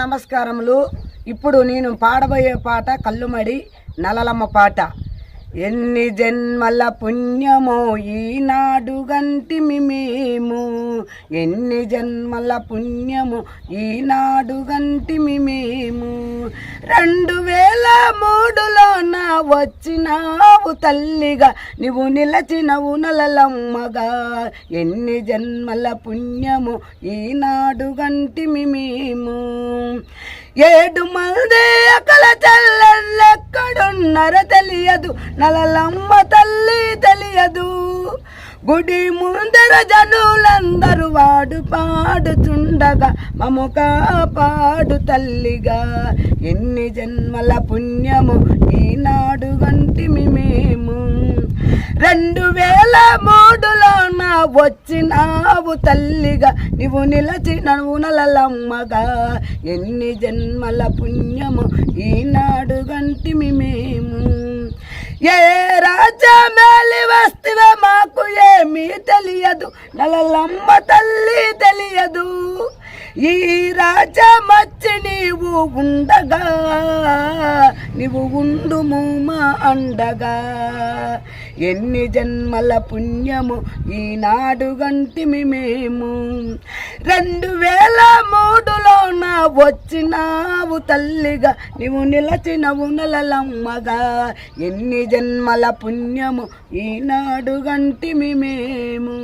నమస్కారములు. ఇప్పుడు నేను పాడబోయే పాట కల్లుమడి నలలమ్మ పాట. ఎన్ని జన్మల పుణ్యమో ఈనాడు గంటిమి మేము. ఎన్ని జన్మల పుణ్యము ఈనాడు గంటిమి మేము. రెండు వేల వచ్చినావు తల్లిగా నువ్వు నిలచినవు నలలమ్మగా. ఎన్ని జన్మల పుణ్యము ఈనాడు గంటిమి మేము. ఏడు మందే అకల చల్లెక్కడున్నర తెలియదు నలలమ్మ తల్లి తెలియదు. గుడి ముందర జనులందరూ వాడు పాడుచుండగా మము పాడు తల్లిగా. ఎన్ని జన్మల పుణ్యము ఈనాడు గంటిమి మేము. రెండు వేల మూడులో నా వచ్చినావు తల్లిగా నువ్వు నిలచినవు నలలమ్మగా. ఎన్ని జన్మల పుణ్యము ఈనాడు గంటిమి మేము. తెలియదు. నలలమ్మ తల్లి తెలియదు. ఈ రాజమచ్చి నీవు ఉండగా నీవు ఉండుము మా అండగా. ఎన్ని జన్మల పుణ్యము ఈనాడు గంటిమి మేము. రెండు వేల మూడులో నా నిలిచినవు తల్లిగా. నీవు నిలచినవు నలలమ్మగా. ఎన్ని జన్మల పుణ్యము? ఈనాడు గంటిమి మేము.